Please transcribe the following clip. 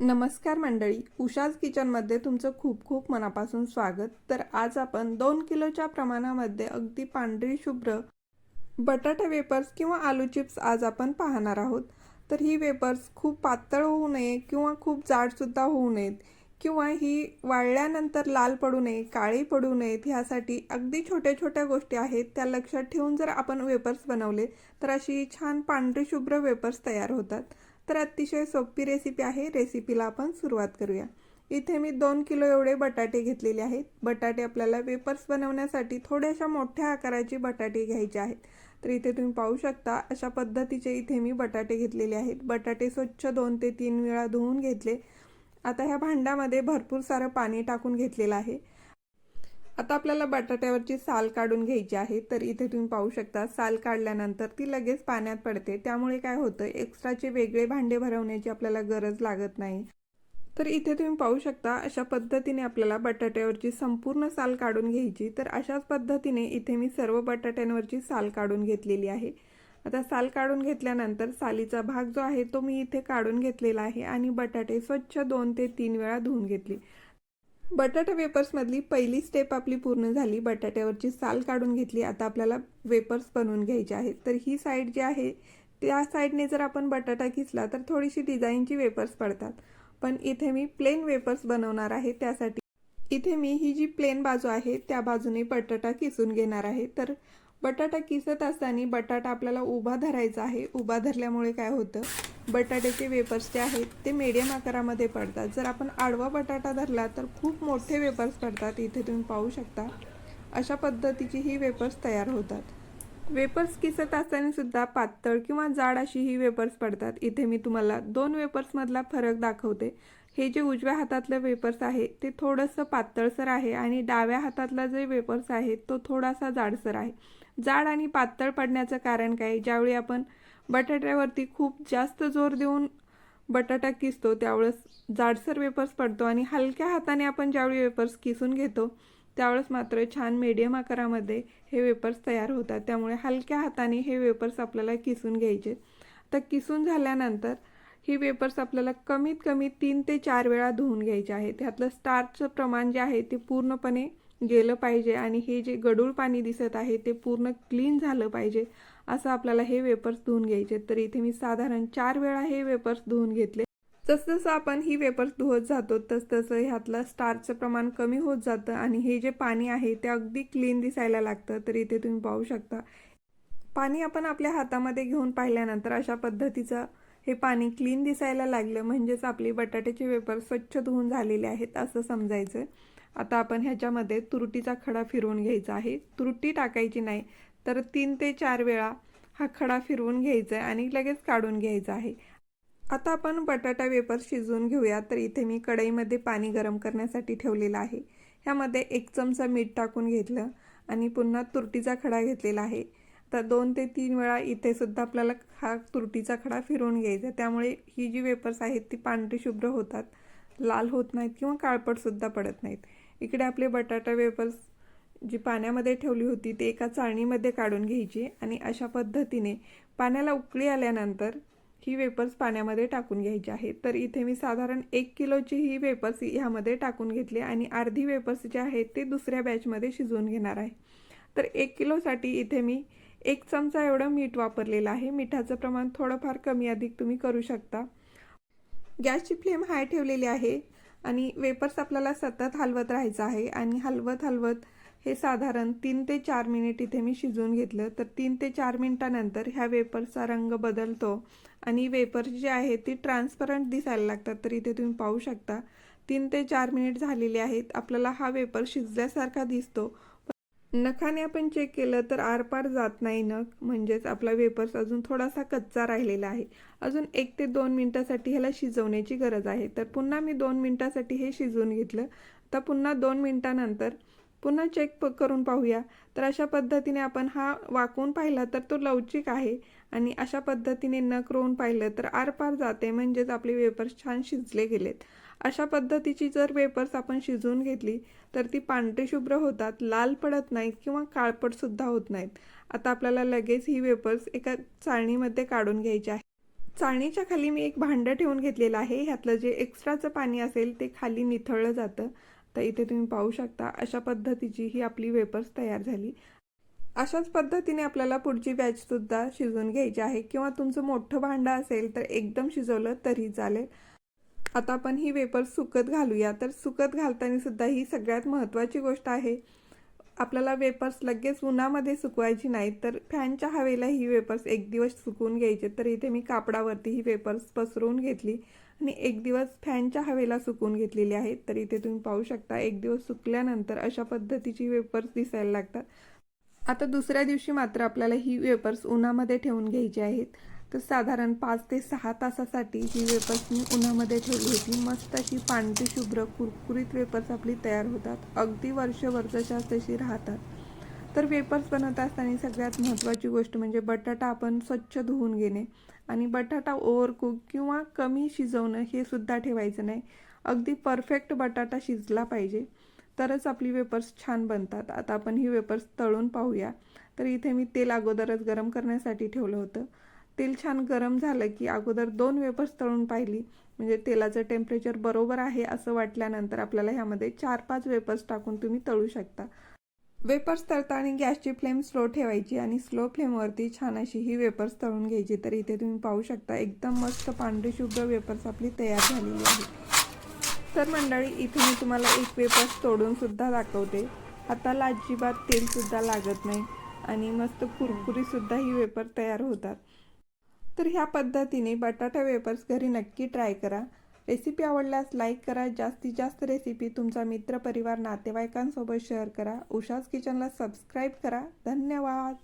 नमस्कार मंडळी उषाज किचनमध्ये तुमचं खूप खूप मनापासून स्वागत. तर आज आपण दोन किलोच्या प्रमाणामध्ये अगदी पांढरी शुभ्र बटाटा वेपर्स किंवा आलू चिप्स आज आपण पाहणार आहोत. तर ही वेपर्स खूप पातळ होऊ नये किंवा खूप जाडसुद्धा होऊ नयेत किंवा ही वाळल्यानंतर लाल पडू नये काळी पडू नयेत ह्यासाठी अगदी छोट्या छोट्या गोष्टी आहेत. त्या लक्षात ठेवून जर आपण वेपर्स बनवले तर अशी छान पांढरी शुभ्र वेपर्स तयार होतात. तर अतिशय सोपी रेसिपी आहे. रेसिपीला आपण सुरुवात करूया. इथे मी दोन किलो एवढे बटाटे घेतलेले आहेत. बटाटे आपल्याला वेपर्स बनवण्यासाठी थोड्याशा मोठ्या आकाराचे बटाटे घ्यायचे आहेत. तर इथे तुम्ही पाहू शकता अशा पद्धतीचे इथे मी बटाटे घेतलेले आहेत. बटाटे स्वच्छ दोन ते तीन वेळा धुवून घेतले. आता ह्या भांड्यामध्ये भरपूर सारं पाणी टाकून घेतलेलं आहे. आता आपल्याला बटाट्यावरची साल काढून घ्यायची आहे. तर इथे तुम्ही पाहू शकता साल काढल्यानंतर ती लगेच पाण्यात पडते. त्यामुळे काय होतं एक्स्ट्राचे वेगळे भांडे भरवण्याची आपल्याला गरज लागत नाही. तर इथे तुम्ही पाहू शकता अशा पद्धतीने आपल्याला बटाट्यावरची संपूर्ण साल काढून घ्यायची. तर अशाच पद्धतीने इथे मी सर्व बटाट्यांवरची साल काढून घेतलेली आहे. आता साल काढून घेतल्यानंतर सालीचा भाग जो आहे तो मी इथे काढून घेतलेला आहे आणि बटाटे स्वच्छ दोन ते तीन वेळा धुवून घेतले. बटाटा वेपर्समधली पहिली स्टेप आपली पूर्ण झाली. बटाट्यावरची साल काढून घेतली. आता आपल्याला वेपर्स बनवून घ्यायचे आहेत. तर ही साईड जी आहे त्या साईडने जर आपण बटाटा किसला तर थोडीशी डिझाईनची वेपर्स पडतात. पण इथे मी प्लेन वेपर्स बनवणार आहे त्यासाठी. इथे मी ही जी प्लेन बाजू आहे त्या बाजूने बटाटा किसून घेणार आहे. तर बटाटा किसत असताना बटाटा आपल्याला उभा धरायचा आहे. उभा धरल्यामुळे काय होतं? बटाट्याचे वेपर्स जे आहेत ते मीडियम आकारामध्ये पडतात. जर आपण आडवा बटाटा धरला तर खूप मोठे वेपर्स पडतात. इथे तुम्ही पाहू शकता. अशा पद्धतीची ही वेपर्स तयार होतात. वेपर्स किसत असताना सुद्धा पातळ किंवा जाड अशी ही वेपर्स पडतात. इथे मी तुम्हाला दोन वेपर्समधला फरक दाखवते. हे जे उजव्या हातातलं वेपर्स आहे ते थोडंसं पातळसर आहे आणि डाव्या हातातला जे वेपर्स आहे तो थोडासा जाडसर आहे. जाड आणि पातळ पडण्याचं कारण काय? ज्यावेळी आपण बटाट्यावरती खूप जास्त जोर देऊन बटाटा किसतो त्यावेळेस जाडसर वेपर्स पडतो आणि हलक्या हाताने आपण ज्यावेळी वेपर्स किसून घेतो त्यावेळेस मात्र छान मीडियम आकारामध्ये हे वेपर्स तयार होतात. त्यामुळे हलक्या हाताने हे वेपर्स आपल्याला किसून घ्यायचे. तर किसून झाल्यानंतर ही वेपर्स आपल्याला कमीत कमी तीन ते चार वेळा धुवून घ्यायचे आहे त्यातलं स्टार्चचं प्रमाण जे आहे ते पूर्णपणे गेलं पाहिजे आणि हे जे गडूळ पाणी दिसत आहे ते पूर्ण क्लीन झालं पाहिजे. असं आपल्याला हे वेपर्स धुवून घ्यायचे. तर इथे मी साधारण चार वेळा हे वेपर्स धुवून घेतले. जसं आपण ही वेपर्स धुवत जातो तसतसं ह्यातलं स्टारचं प्रमाण कमी होत जातं आणि हे जे पाणी आहे ते अगदी क्लीन दिसायला लागतं. तर इथे तुम्ही पाहू शकता. पाणी आपण आपल्या हातामध्ये घेऊन पाहिल्यानंतर अशा पद्धतीचं हे पाणी क्लीन दिसायला लागलं. म्हणजेच आपली बटाट्याचे वेपर स्वच्छ धुवून झालेले आहेत असं समजायचं. आता आपण ह्याच्यामध्ये तुरटीचा खडा फिरवून घ्यायचा आहे. तुरटी टाकायची नाही. तर तीन ते चार वेळा हा खडा फिरवून घ्यायचा आहे आणि लगेच काढून घ्यायचा आहे. आता आपण बटाटा वेपर शिजवून घेऊया. तर इथे मी कढईमध्ये पाणी गरम करण्यासाठी ठेवलेलं आहे. ह्यामध्ये एक चमचा मीठ टाकून घेतलं आणि पुन्हा तुरटीचा खडा घेतलेला आहे. तर दोन ते तीन वेळा इथे सुद्धा आपल्याला हा तुरटीचा खडा फिरवून घ्यायचा त्यामुळे ही जी वेपर्स आहेत ती पांढरी शुभ्र होतात. लाल होत नाहीत किंवा काळपटसुद्धा पडत नाहीत. इकडे आपले बटाटा वेपर्स जी पाण्यामध्ये ठेवली होती ते एका चाळणीमध्ये काढून घ्यायची आणि अशा पद्धतीने पाण्याला उकळी आल्यानंतर ही वेपर्स पाण्यामध्ये टाकून घ्यायची आहे तर इथे मी साधारण एक किलोची ही वेपर्स ह्यामध्ये टाकून घेतली आणि अर्धी वेपर्स जे आहेत ते दुसऱ्या बॅचमध्ये शिजवून घेणार आहे. तर एक किलोसाठी इथे मी एक चमचा एवढं मीठ वापरलेलं आहे. मिठाचं प्रमाण थोडंफार कमी अधिक तुम्ही करू शकता. गॅसची फ्लेम हाय ठेवलेली आहे आणि वेपर्स आपल्याला सतत हलवत राहायचं आहे आणि हलवत हलवत हे साधारण तीन ते चार मिनिट इथे मी शिजवून घेतलं. तर तीन ते चार मिनिटानंतर ह्या वेपरचा रंग बदलतो आणि वेपर जी आहे ती ट्रान्सपरंट दिसायला लागतात. तर इथे तुम्ही पाहू शकता तीन ते चार मिनिट झालेले आहेत. आपल्याला हा वेपर शिजल्यासारखा दिसतो. नखाने आपण चेक केलं तर आरपार जात नाही नख. म्हणजेच आपला वेपर्स अजून थोडासा कच्चा राहिलेला आहे. अजून एक ते दोन मिनटासाठी ह्याला शिजवण्याची गरज आहे. तर पुन्हा मी दोन मिनटासाठी हे शिजवून घेतलं. तर पुन्हा दोन मिनटानंतर पुन्हा चेक प करून पाहूया. तर अशा पद्धतीने आपण हा वाकून पाहिला तर तो लवचिक आहे. आणि अशा पद्धतीने नक रोवून पाहिलं तर आरपार जाते म्हणजेच आपले वेपर्स छान शिजले गेलेत. अशा पद्धतीची जर वेपर्स आपण शिजवून घेतली तर ती पांढरी शुभ्र होतात लाल पडत नाहीत किंवा काळपटसुद्धा होत नाहीत. आता आपल्याला लगेच ही वेपर्स एका चाळणीमध्ये काढून घ्यायची आहे. चाळणीच्या खाली मी एक भांडं ठेवून घेतलेलं आहे. ह्यातलं जे एक्स्ट्राचं पाणी असेल ते खाली निथळलं जातं. तर इथे तुम्ही पाहू शकता अशा पद्धतीची ही आपली वेपर्स तयार झाली. अशाच पद्धतीने आपल्याला पुढची बॅचसुद्धा शिजवून घ्यायची आहे. किंवा तुमचं मोठं भांडं असेल तर एकदम शिजवलं तरी चालेल. आता आपण ही वेपर्स सुकत घालूया. तर सुकत घालताना सुद्धा ही सगळ्यात महत्त्वाची गोष्ट आहे. आपल्याला वेपर्स लगेच उन्हामध्ये सुकवायची नाही. तर फॅनच्या हवेला ही वेपर्स एक दिवस सुकवून घ्यायचे. तर इथे मी कापडावरती ही वेपर्स पसरवून घेतली. आणि एक दिवस फॅनच्या हवेला सुकवून घेतलेली आहेत तर इथे तुम्ही पाहू शकता एक दिवस सुकल्यानंतर अशा पद्धतीची वेपर्स दिसायला लागतात. आता दुसऱ्या दिवशी मात्र आपल्याला ही वेपर्स उन्हामध्ये ठेवून घ्यायची आहेत. तर साधारण पाच ते सहा तासासाठी ही वेपर्स मी उन्हामध्ये ठेवली होती. मस्त अशी पांढरी शुभ्र कुरकुरीत वेपर्स आपली तयार होतात. अगदी वर्षभरच्या तशी राहतात. तर वेपर्स बनवत असताना सगळ्यात महत्त्वाची गोष्ट म्हणजे बटाटा आपण स्वच्छ धुवून घेणे. आणि बटाटा ओव्हरकूक किंवा कमी शिजवणं हे सुद्धा ठेवायचं नाही. अगदी परफेक्ट बटाटा शिजला पाहिजे. तरच आपली वेपर्स छान बनतात. आता आपण ही वेपर्स तळून पाहूया. तर इथे मी तेल अगोदरच गरम करण्यासाठी ठेवलं होतं. तेल छान गरम झालं की अगोदर दोन वेपर्स तळून पाहिली. म्हणजे तेलाचं टेम्परेचर बरोबर आहे असं वाटल्यानंतर आपल्याला ह्यामध्ये चार पाच वेपर्स टाकून तुम्ही तळू शकता. वेपर्स तळताना गॅसची फ्लेम स्लो ठेवायची आणि स्लो फ्लेमवरती छान अशी ही वेपर्स तळून घ्यायची. तर इथे तुम्ही पाहू शकता एकदम मस्त पांढरी शुभ्र वेपर्स आपली तयार झालेली आहे. तर मंडळी इथे मी तुम्हाला एक वेपर्स तोडूनसुद्धा दाखवते. हाताला अजिबात तेलसुद्धा लागत नाही आणि मस्त कुरकुरीसुद्धा ही वेपर तयार होतात. तर ह्या पद्धतीने बटाटा वेपर्स घरी नक्की ट्राय करा. रेसिपी आवडल्यास लाईक करा. जास्तीत जास्त रेसिपी तुमचा मित्र परिवार नातेवाईकांसोबत शेअर करा. उषाज किचनला सबस्क्राईब करा. धन्यवाद.